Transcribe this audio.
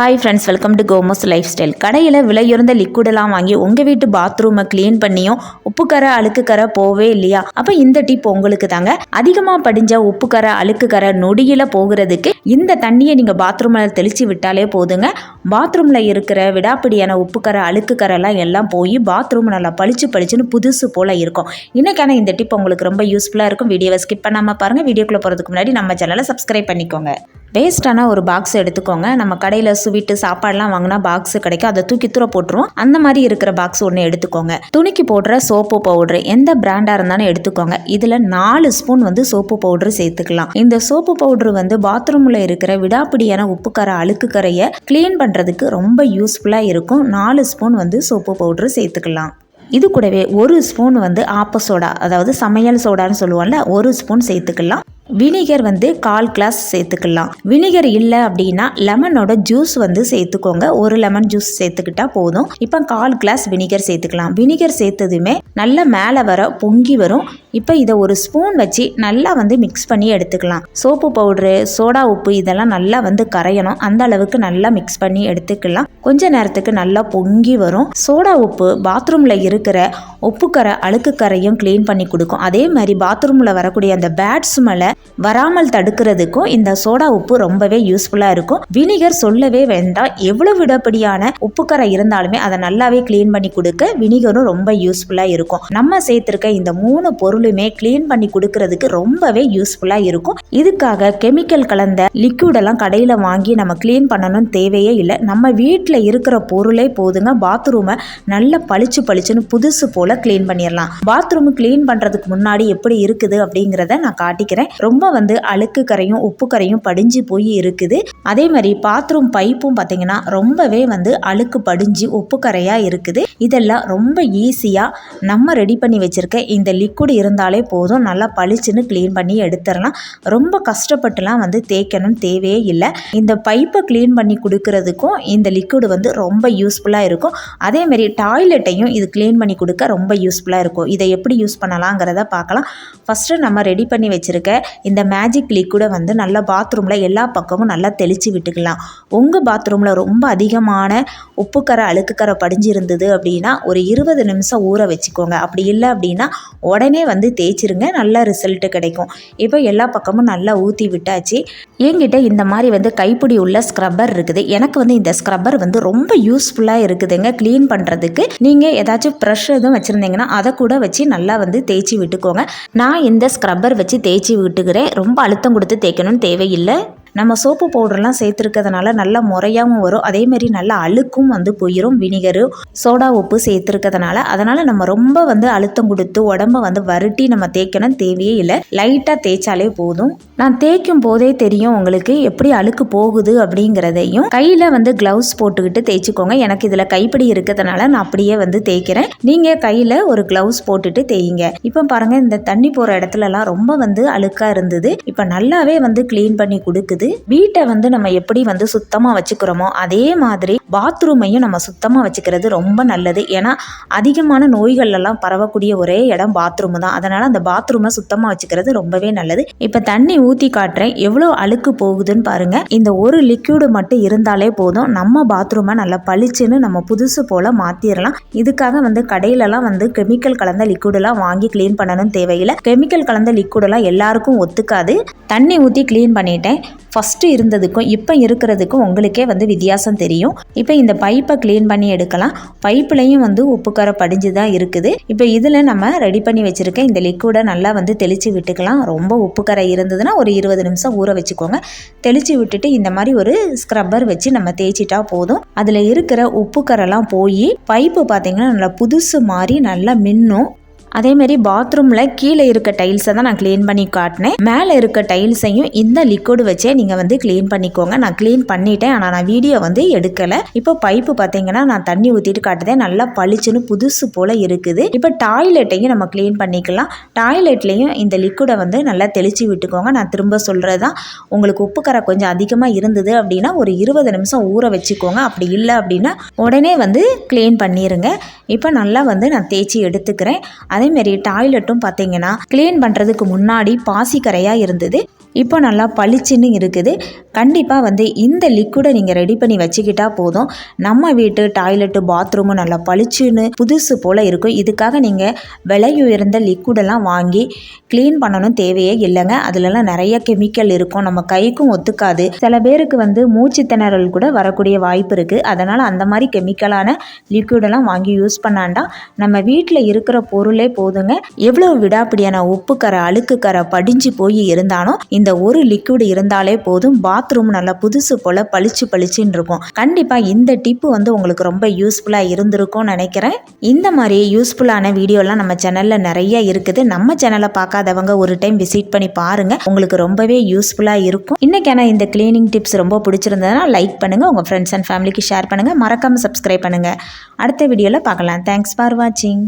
Hi friends welcome to Komos lifestyle கடையில் விலையுறந்த லிக்விடெல்லாம் வாங்கி உங்கள் வீட்டு பாத்ரூமை க்ளீன் பண்ணியும் உப்புக்கரை அழுக்குக்கரை போவே இல்லையா? அப்போ இந்த டிப் உங்களுக்கு தாங்க. அதிகமாக படிஞ்ச உப்புக்கரை அழுக்குக்கரை நொடியில் போகிறதுக்கு இந்த தண்ணியை நீங்கள் பாத்ரூமில் தெளித்து விட்டாலே போதுங்க. பாத்ரூமில் இருக்கிற விடாப்பிடியான உப்புக்கரை அழுக்குக்கரைலாம் எல்லாம் போய் பாத்ரூம் நல்லா பளிச்சு பளிச்சுன்னு புதுசு போல் இருக்கும். இன்றைக்கான இந்த டிப் உங்களுக்கு ரொம்ப யூஸ்ஃபுல்லாக இருக்கும். வீடியோவை ஸ்கிப் பண்ணாமல் பாருங்கள் வீடியோக்குள்ளே போகிறதுக்கு முன்னாடி நம்ம சேனலை சப்ஸ்கிரைப் பண்ணிக்கோங்க. வேஸ்ட்டான ஒரு பாக்ஸ் எடுத்துக்கோங்க. நம்ம கடையில் ஸ்வீட்டு சாப்பாடுலாம் வாங்கினா பாக்ஸ் கிடைக்கும். அதை தூக்கி தூர போட்டுரும் அந்த மாதிரி இருக்கிற பாக்ஸ் ஒன்று எடுத்துக்கோங்க. துணிக்கு போடுற சோப்பு பவுட்ரு எந்த பிராண்டாக இருந்தாலும் எடுத்துக்கோங்க. இதில் நாலு ஸ்பூன் வந்து சோப்பு பவுட்ரு சேர்த்துக்கலாம். இந்த சோப்பு பவுடர் வந்து பாத்ரூமில் இருக்கிற விடாப்பிடியான உப்புக்கரை அழுக்குக்கரையை க்ளீன் பண்ணுறதுக்கு ரொம்ப யூஸ்ஃபுல்லாக இருக்கும். நாலு ஸ்பூன் வந்து சோப்பு பவுடர் சேர்த்துக்கலாம். இது கூடவே ஒரு ஸ்பூன் வந்து ஆப்ப சோடா அதாவது சமையல் சோடான்னு சொல்லுவோம்ல ஒரு ஸ்பூன் சேர்த்துக்கலாம். வினிகர் வந்து கால் கிளாஸ் சேர்த்துக்கலாம். வினிகர் இல்லை அப்படின்னா லெமனோட ஜூஸ் வந்து சேர்த்துக்கோங்க. ஒரு லெமன் ஜூஸ் சேர்த்துக்கிட்டா போதும். இப்போ கால் கிளாஸ் வினிகர் சேர்த்துக்கலாம். வினிகர் சேர்த்ததுமே நல்லா மேலே வர பொங்கி வரும். இப்போ இதை ஒரு ஸ்பூன் வச்சு நல்லா வந்து மிக்ஸ் பண்ணி எடுத்துக்கலாம். சோப்பு பவுட்ரு சோடா உப்பு இதெல்லாம் நல்லா வந்து கரையணும். அந்த அளவுக்கு நல்லா மிக்ஸ் பண்ணி எடுத்துக்கலாம். கொஞ்ச நேரத்துக்கு நல்லா பொங்கி வரும். சோடா உப்பு பாத்ரூமில் இருக்கிற உப்புக்கரை அழுக்குக்கரையும் க்ளீன் பண்ணி கொடுக்கும். அதே மாதிரி பாத்ரூமில் வரக்கூடிய அந்த பேட் ஸ்மெல்லை வராமல் தடுக்கிறதுக்கும் இந்த சோடா உப்பு ரொம்பவே யூஸ்ஃபுல்லாக இருக்கும். வினிகர் சொல்லவே வேண்டாம். எவ்வளோ விடப்படியான உப்புக்கரை இருந்தாலுமே அதை நல்லாவே க்ளீன் பண்ணி கொடுக்க வினிகரும் ரொம்ப யூஸ்ஃபுல்லாக இருக்கும். நம்ம சேர்த்துருக்க இந்த மூணு பொருளுமே க்ளீன் பண்ணி கொடுக்கறதுக்கு ரொம்பவே யூஸ்ஃபுல்லாக இருக்கும். இதுக்காக கெமிக்கல் கலந்த லிக்விடெல்லாம் கடையில் வாங்கி நம்ம க்ளீன் பண்ணணும்னு தேவையே இல்லை. நம்ம வீட்டில் இருக்கிற பொருளே போதுங்க. பாத்ரூமை நல்லா பளிச்சு பளிச்சுன்னு புதுசு போல் க்ளீன் பண்ணிடலாம் பாத்ரூம் க்ளீன் பண்ணுறதுக்கு முன்னாடி எப்படி இருக்குது அப்படிங்கிறத நான் காட்டிக்கிறேன். ரொம்ப வந்து அழுக்கு கரையும் உப்பு கரையும் படிஞ்சு போய் இருக்குது. அதே மாதிரி பாத்ரூம் பைப்பும் பார்த்தீங்கன்னா ரொம்பவே வந்து அழுக்கு படிஞ்சு உப்பு கரையாக இருக்குது. இதெல்லாம் ரொம்ப ஈஸியாக நம்ம ரெடி பண்ணி வச்சுருக்க இந்த லிக்விட் இருந்தாலே போதும். நல்லா பளிச்சுன்னு க்ளீன் பண்ணி எடுத்துடலாம் ரொம்ப கஷ்டப்பட்டுலாம் வந்து தேய்க்கணும்னு தேவையே இல்லை. இந்த பைப்பை க்ளீன் பண்ணி கொடுக்கறதுக்கும் இந்த லிக்விட் வந்து ரொம்ப யூஸ்ஃபுல்லாக இருக்கும். அதே மாதிரி டாய்லெட்டையும் இது க்ளீன் பண்ணி கொடுக்க ரொம்ப ரொம்ப யூஸ்ஃபுல்லாக இருக்கும். இதை எப்படி யூஸ் பண்ணலாங்கிறத பார்க்கலாம். ஃபஸ்ட்டு நம்ம ரெடி பண்ணி வச்சுருக்க இந்த மேஜிக் லிக்விடை வந்து நல்லா பாத்ரூமில் எல்லா பக்கமும் நல்லா தெளித்து விட்டுக்கலாம். உங்கள் பாத்ரூமில் ரொம்ப அதிகமான உப்புக்கரை அழுக்குக்கரை படிஞ்சிருந்தது அப்படின்னா ஒரு இருபது நிமிஷம் ஊற வச்சுக்கோங்க. அப்படி இல்லை அப்படின்னா உடனே வந்து தேய்ச்சிருங்க. நல்ல ரிசல்ட்டு கிடைக்கும். இப்போ எல்லா பக்கமும் நல்லா ஊற்றி விட்டாச்சு. என்கிட்ட இந்த மாதிரி வந்து கைப்பிடி உள்ள ஸ்க்ரப்பர் இருக்குது. எனக்கு வந்து இந்த ஸ்க்ரப்பர் வந்து ரொம்ப யூஸ்ஃபுல்லாக இருக்குதுங்க. க்ளீன் பண்ணுறதுக்கு நீங்கள் ஏதாச்சும் ப்ரெஷ் எதுவும் வச்சுருந்தீங்கன்னா அதை கூட வச்சு நல்லா வந்து தேய்ச்சி விட்டுக்கோங்க. நான் இந்த ஸ்க்ரப்பர் வச்சு தேய்ச்சி விட்டுக்கிறேன். ரொம்ப அழுத்தம் கொடுத்து தேய்க்கணும்னு தேவையில்லை. நம்ம சோப்பு பவுடர்லாம் சேர்த்துருக்கிறதுனால நல்லா முறையாகவும் வரும். அதேமாரி நல்லா அழுக்கும் வந்து போயிடும் வினிகரு சோடா உப்பு சேர்த்துருக்கிறதுனால அதனால் நம்ம ரொம்ப வந்து அழுத்தம் கொடுத்து உடம்ப வந்து வருட்டி நம்ம தேய்க்கணும் தேவையே இல்லை. லைட்டாக தேய்ச்சாலே போதும். நான் தேய்க்கும் போதே தெரியும் உங்களுக்கு எப்படி அழுக்கு போகுது அப்படிங்கிறதையும். கையில் வந்து க்ளவுஸ் போட்டுக்கிட்டு தேய்ச்சிக்கோங்க. எனக்கு இதில் கைப்பிடி இருக்கிறதுனால நான் அப்படியே வந்து தேய்க்கிறேன். நீங்கள் கையில் ஒரு க்ளவுஸ் போட்டுட்டு தேய்ங்க. இப்போ பாருங்கள் இந்த தண்ணி போகிற இடத்துலலாம் ரொம்ப வந்து அழுக்காக இருந்தது. இப்போ நல்லாவே வந்து க்ளீன் பண்ணி கொடுக்குது. வீட்டை வந்து நம்ம எப்படி வந்து சுத்தமாக வச்சுக்கிறோமோ அதே மாதிரி பாத்ரூமையும் நம்ம சுத்தமாக வச்சுக்கிறது ரொம்ப நல்லது. ஏன்னா அதிகமான நோய்கள் எல்லாம் பரவக்கூடிய ஒரே இடம் பாத்ரூம் தான். அதனால் அந்த பாத்ரூமை சுத்தமாக வச்சுக்கிறது ரொம்பவே நல்லது. இப்போ தண்ணி ஊற்றி காட்டுறேன். எவ்வளோ அழுக்கு போகுதுன்னு பாருங்கள் இந்த ஒரு லிக்யூடு மட்டும் இருந்தாலே போதும். நம்ம பாத்ரூமை நல்லா பளிச்சுன்னு நம்ம புதுசு போல் மாற்றிடலாம் இதுக்காக வந்து கடையிலலாம் வந்து கெமிக்கல் கலந்த லிக்விடெல்லாம் வாங்கி க்ளீன் பண்ணணும்னு தேவையில்லை. கெமிக்கல் கலந்த லிக்விடெல்லாம் எல்லாருக்கும் ஒத்துக்காது. தண்ணி ஊற்றி க்ளீன் பண்ணிட்டேன். ஃபஸ்ட்டு இருந்ததுக்கும் இப்போ இருக்கிறதுக்கும் உங்களுக்கே வந்து வித்தியாசம் தெரியும். இப்போ இந்த பைப்பை க்ளீன் பண்ணி எடுக்கலாம். பைப்புலையும் வந்து உப்புக்கரை படிஞ்சு தான் இருக்குது. இப்போ இதில் நம்ம ரெடி பண்ணி வச்சுருக்க இந்த லிக்விடை நல்லா வந்து தெளித்து விட்டுக்கலாம். ரொம்ப உப்புக்கரை இருந்ததுன்னா ஒரு இருபது நிமிஷம் ஊற வச்சுக்கோங்க. தெளித்து விட்டுட்டு இந்த மாதிரி ஒரு ஸ்க்ரப்பர் வச்சு நம்ம தேய்ச்சிட்டா போதும். அதில் இருக்கிற உப்புக்கரெல்லாம் போய் பைப்பு பார்த்திங்கன்னா நல்லா புதுசு மாதிரி நல்லா மின்னும். அதேமாரி பாத்ரூமில் கீழே இருக்க டைல்ஸை தான் நான் க்ளீன் பண்ணி காட்டினேன். மேலே இருக்க டைல்ஸையும் இந்த லிக்விட் வச்சே நீங்கள் வந்து க்ளீன் பண்ணிக்கோங்க. நான் க்ளீன் பண்ணிட்டேன் ஆனால் நான் வீடியோ வந்து எடுக்கலை. இப்போ பைப்பு பார்த்தீங்கன்னா நான் தண்ணி ஊற்றிட்டு காட்டுதேன். நல்லா பளிச்சுன்னு புதுசு போல் இருக்குது. இப்போ டாய்லெட்டையும் நம்ம க்ளீன் பண்ணிக்கலாம். டாய்லெட்லேயும் இந்த லிக்விடை வந்து நல்லா தெளித்து விட்டுக்கோங்க. நான் திரும்ப சொல்கிறது தான் உங்களுக்கு உப்பு கரை கொஞ்சம் அதிகமாக இருந்தது அப்படின்னா ஒரு இருபது நிமிஷம் ஊற வச்சுக்கோங்க. அப்படி இல்லை அப்படின்னா உடனே வந்து க்ளீன் பண்ணிடுங்க இப்போ நல்லா வந்து நான் தேய்ச்சி எடுத்துக்கிறேன். அதேமாரி டாய்லெட்டும் பார்த்தீங்கன்னா க்ளீன் பண்ணுறதுக்கு முன்னாடி பாசிக்கரையாக இருந்தது. இப்போ நல்லா பளிச்சுன்னு இருக்குது. கண்டிப்பாக வந்து இந்த லிக்விடை நீங்கள் ரெடி பண்ணி வச்சுக்கிட்டா போதும். நம்ம வீட்டு டாய்லெட்டு பாத்ரூமும் நல்லா பளிச்சுன்னு புதுசு போல் இருக்கும். இதுக்காக நீங்கள் விலை உயர்ந்த லிக்விடெல்லாம் வாங்கி க்ளீன் பண்ணணும் தேவையே இல்லைங்க. அதுலலாம் நிறைய கெமிக்கல் இருக்கும். நம்ம கைக்கும் ஒத்துக்காது. சில பேருக்கு வந்து மூச்சு திணறல் கூட வரக்கூடிய வாய்ப்பு இருக்குது அதனால் அந்த மாதிரி கெமிக்கலான லிக்விடெல்லாம் வாங்கி யூஸ் பண்ணாண்டா நம்ம வீட்டில் இருக்கிற பொருளே போதுங்க. எவ்வளோ விடாப்பிடியான உப்பு கரை அழுக்கு கரை படிஞ்சு போய் இருந்தாலும் இந்த ஒரு லிக்விட் இருந்தாலே போதும். பாத்ரூம் நல்லா புதுசு போல் பளிச்சு பளிச்சுன்னு இருக்கும். கண்டிப்பாக இந்த டிப்பு வந்து உங்களுக்கு ரொம்ப யூஸ்ஃபுல்லாக இருந்திருக்கும்னு நினைக்கிறேன். இந்த மாதிரி யூஸ்ஃபுல்லான வீடியோலாம் நம்ம சேனலில் நிறைய இருக்குது. நம்ம சேனலை பார்க்காதவங்க ஒரு டைம் விசிட் பண்ணி பாருங்கள் உங்களுக்கு ரொம்பவே யூஸ்ஃபுல்லாக இருக்கும். இன்றைக்கான இந்த க்ளீனிங் டிப்ஸ் ரொம்ப பிடிச்சிருந்ததுன்னா லைக் பண்ணுங்கள் உங்கள் ஃப்ரெண்ட்ஸ் அண்ட் ஃபேமிலிக்கு ஷேர் பண்ணுங்கள் மறக்காமல் சப்ஸ்கிரைப் பண்ணுங்கள் அடுத்த வீடியோவில் பார்க்கலாம். தேங்க்ஸ் ஃபார் வாட்சிங்